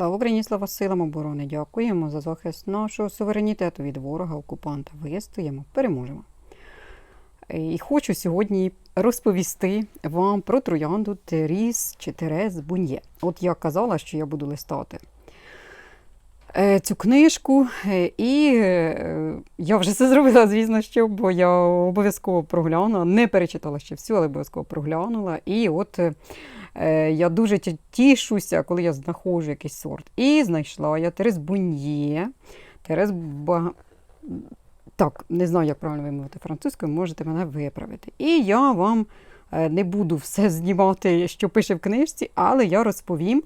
Слава Україні, слава силам оборони. Дякуємо за захист нашого суверенітету від ворога, окупанта. Вистоїмо, переможемо. І хочу сьогодні розповісти вам про троянду Теріс чи Терез Буньє. От я казала, що я буду листати цю книжку, е, і е, я вже це зробила, звісно, що, бо я обов'язково проглянула, не перечитала ще всю, але обов'язково проглянула. І от е, я дуже тішуся, коли я знаходжу якийсь сорт. І знайшла я Терез Буньє. Терез Ба... Так, не знаю, як правильно вимовити французькою, можете мене виправити. І я вам е, не буду все знімати, що пише в книжці, але я розповім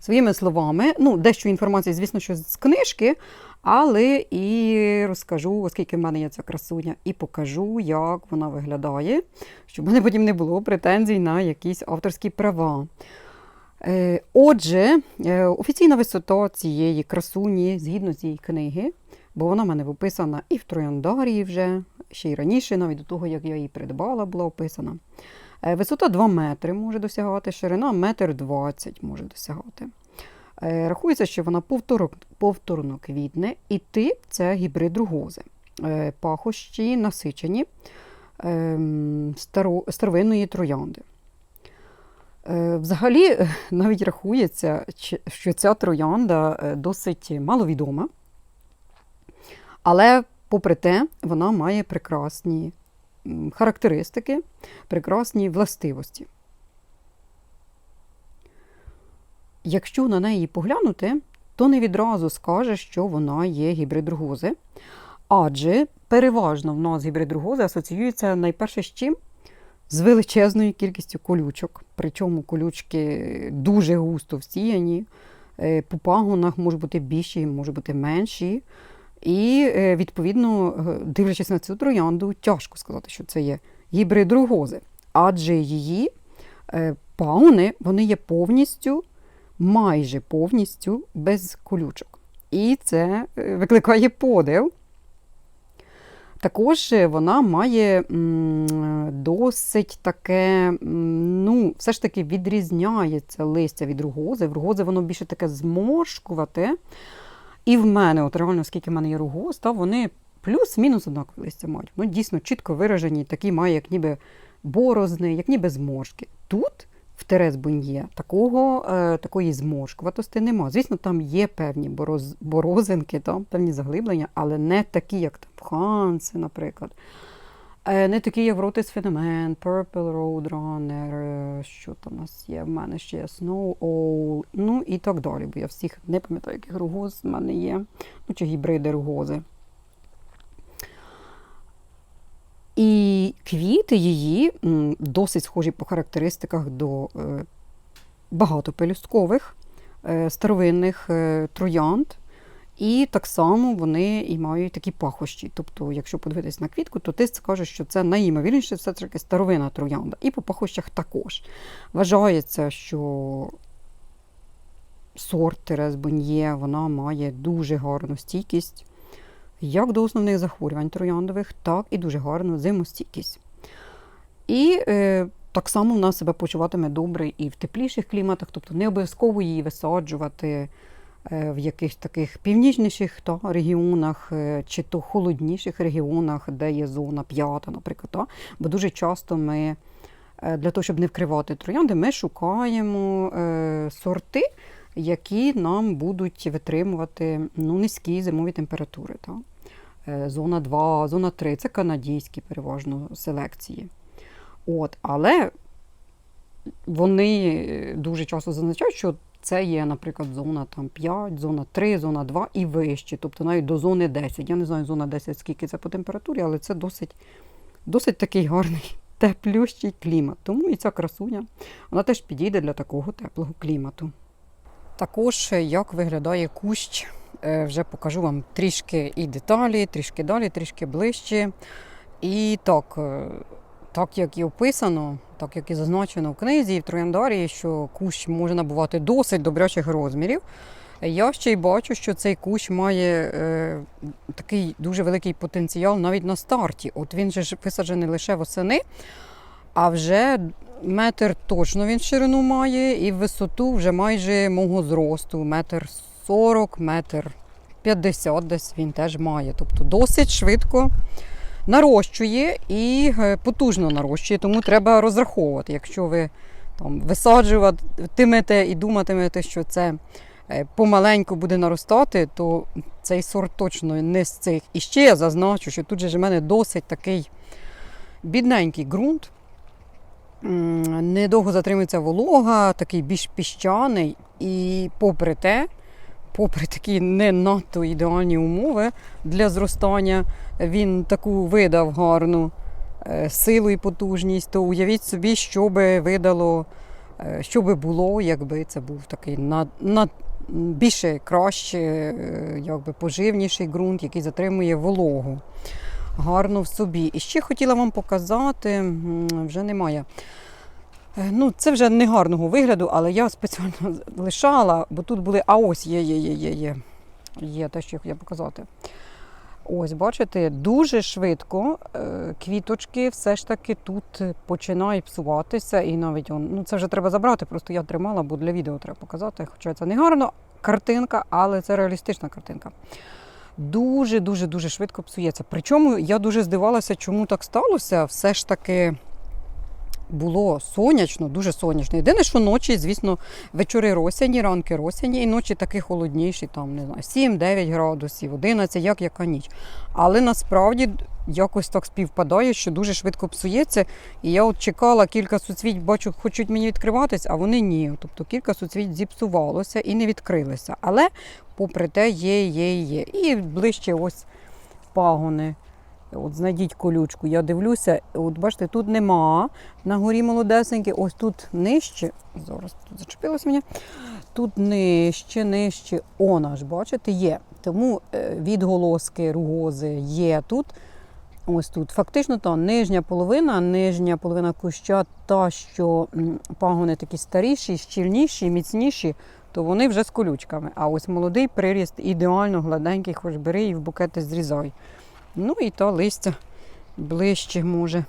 своїми словами. Ну, дещо інформації, звісно, що з книжки, але і розкажу, оскільки в мене є ця красуня, і покажу, як вона виглядає, щоб в мене потім не було претензій на якісь авторські права. Е, Отже, е, офіційна висота цієї красуні згідно цієї книги, бо вона в мене описана і в Трояндарії вже, ще й раніше, навіть до того, як я її придбала, була описана. Е, Висота 2 метри може досягати, ширина 1,20 м може досягати. Е, Рахується, що вона повторно, квітне, і тип це гібрид ругози. Е, Пахощі насичені ем, старовинної троянди. Взагалі, навіть рахується, що ця троянда досить маловідома, але, попри те, вона має прекрасні характеристики, прекрасні властивості. Якщо на неї поглянути, то не відразу скаже, що вона є гібрид ругози, адже переважно в нас гібрид ругози асоціюється найперше з чим? з величезною кількістю колючок. Причому колючки дуже густо всіяні. Е, По пагонах можуть бути більші, можуть бути менші. І, е, відповідно, е, дивлячись на цю троянду, тяжко сказати, що це є гібрид ругози. Адже її е, пагони вони є повністю, майже повністю без колючок. І це викликає подив. Також вона має досить таке, ну, все ж таки відрізняється листя від ругози. В ругози воно більше таке зморшкувате. І в мене, от реально, скільки в мене є ругоз, та вони плюс-мінус однакові листя мають. Ну, дійсно чітко виражені, такі має, як ніби борозни, як ніби зморшки. Тут в Терез Буньє такого, е, такої зморшкуватості нема. Звісно, там є певні бороз, борозинки, там, певні заглиблення, але не такі, як там в Ханси, наприклад. Е, Не такі, як Rotis Phenomen, Purple Roadrunner, е, що там у нас є, в мене ще є Snow Owl, ну і так далі, бо я всіх не пам'ятаю, яких ругоз в мене є, ну чи гібриди ругози. І квіти її досить схожі по характеристиках до е, багатопелюсткових старовинних троянд. І так само вони і мають такі пахощі. Тобто, якщо подивитись на квітку, то ти скажеш, що це найімовірніше все таки старовина троянда. І по пахощах також. Вважається, що сорт Терез Боньє вона має дуже гарну стійкість як до основних захворювань трояндових, так і дуже гарну зимостійкість. І е, так само вона себе почуватиме добре і в тепліших кліматах, тобто не обов'язково її висаджувати в якихось таких північніших та, регіонах, е, чи то холодніших регіонах, де є зона п'ята, наприклад. Та. Бо дуже часто ми е, для того, щоб не вкривати троянди, ми шукаємо е, сорти, які нам будуть витримувати ну, низькі зимові температури. Та. Е, Зона 2, зона 3 це канадійські переважно селекції. От, але вони е, дуже часто зазначають, що це є, наприклад, зона там, 5, зона 3, зона 2 і вище, тобто навіть до зони 10. Я не знаю, зона 10, скільки це по температурі, але це досить, досить такий гарний теплющий клімат. Тому і ця красуня вона теж підійде для такого теплого клімату. Також як виглядає кущ, е, вже покажу вам трішки і деталі, трішки далі, трішки ближче. І так, е, так як і описано, так як і зазначено в книзі і в Трояндарії, що кущ може набувати досить добрячих розмірів. Я ще й бачу, що цей кущ має е, такий дуже великий потенціал навіть на старті. От він же висаджений лише восени, а вже метр точно він ширину має, і висоту вже майже мого зросту. Метр сорок, метр п'ятдесят десь він теж має. Тобто досить швидко нарощує і е, потужно нарощує, тому треба розраховувати. Якщо ви там висаджуватимете і думатимете, що це е, помаленьку буде наростати, то цей сорт точно не з цих. І ще я зазначу, що тут же в мене досить такий бідненький ґрунт. Недовго затримується волога, такий більш піщаний. І попри те, попри такі не надто ідеальні умови для зростання, він таку видав гарну е, силу і потужність, то уявіть собі, що би видало, е, що би було, якби це був такий над, над, більше краще, е, якби поживніший ґрунт, який затримує вологу. Гарно в собі. І ще хотіла вам показати, вже немає. Е, Ну, це вже не гарного вигляду, але я спеціально лишала, бо тут були. А ось є, є, є, є, є. Є те, що я хотіла показати. Ось, бачите, дуже швидко е, квіточки все ж таки тут починають псуватися. І навіть ну це вже треба забрати, просто я тримала, бо для відео треба показати. Хоча це не гарно картинка, але це реалістична картинка. Дуже, дуже, дуже швидко псується. Причому я дуже здивалася, чому так сталося. Все ж таки було сонячно, дуже сонячно. Єдине, що ночі, звісно, вечори росяні, ранки росяні, і ночі такі холодніші, там, не знаю, 7-9 градусів, 11, як яка ніч. Але насправді якось так співпадає, що дуже швидко псується. І я от чекала кілька суцвіть, бачу, хочуть мені відкриватись, а вони ні. Тобто кілька суцвіть зіпсувалося і не відкрилися. Але, попри те, є, є, є. І ближче ось пагони. От знайдіть колючку, я дивлюся, от бачите, тут нема на горі молодесенькі, ось тут нижче. Зараз тут зачепилося мені. Тут нижче, нижче, он аж, бачите, є. Тому е, відголоски ругози є тут. Ось тут. Фактично та нижня половина, нижня половина куща, та, що пагони такі старіші, щільніші, міцніші, то вони вже з колючками. А ось молодий приріст ідеально гладенький, хоч бери і в букети зрізай. Ну і то листя ближче може.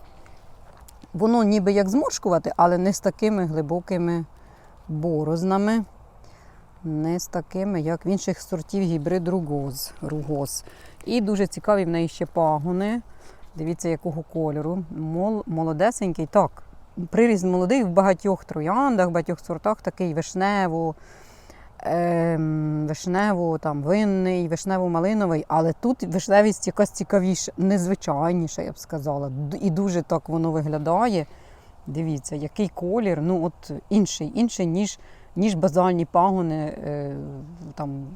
Воно ніби як зморшкувати, але не з такими глибокими борознами, не з такими, як в інших сортів гібрид ругоз. ругоз. І дуже цікаві в неї ще пагони. Дивіться, якого кольору. Мол, молодесенький. Так, приріст молодий в багатьох трояндах, в багатьох сортах такий вишнево, ем, вишнево, там, винний, вишнево-малиновий, але тут вишневість якась цікавіша, незвичайніша, я б сказала. І дуже так воно виглядає. Дивіться, який колір, ну от інший, інший, ніж, ніж базальні пагони е, там,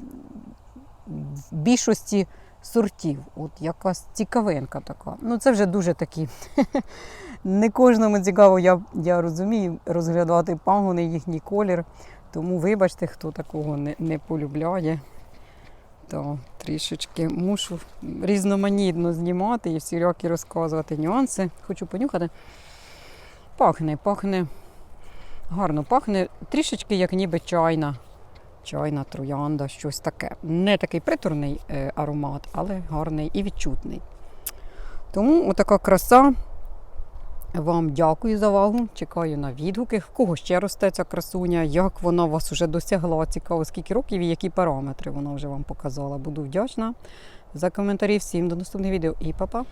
в більшості сортів. От якась цікавинка така. Ну, це вже дуже такі. Не кожному цікаво, я, я розумію, розглядати пагони, їхній колір. Тому вибачте, хто такого не, не полюбляє. То трішечки мушу різноманітно знімати і всілякі розказувати нюанси. Хочу понюхати. Пахне, пахне, гарно пахне, трішечки як ніби чайна. Чайна троянда, щось таке. Не такий приторний е, аромат, але гарний і відчутний. Тому отака краса. Вам дякую за увагу. Чекаю на відгуки. В кого ще росте ця красуня, як вона вас вже досягла. Цікаво, скільки років і які параметри вона вже вам показала. Буду вдячна за коментарі. Всім до наступних відео і па-па!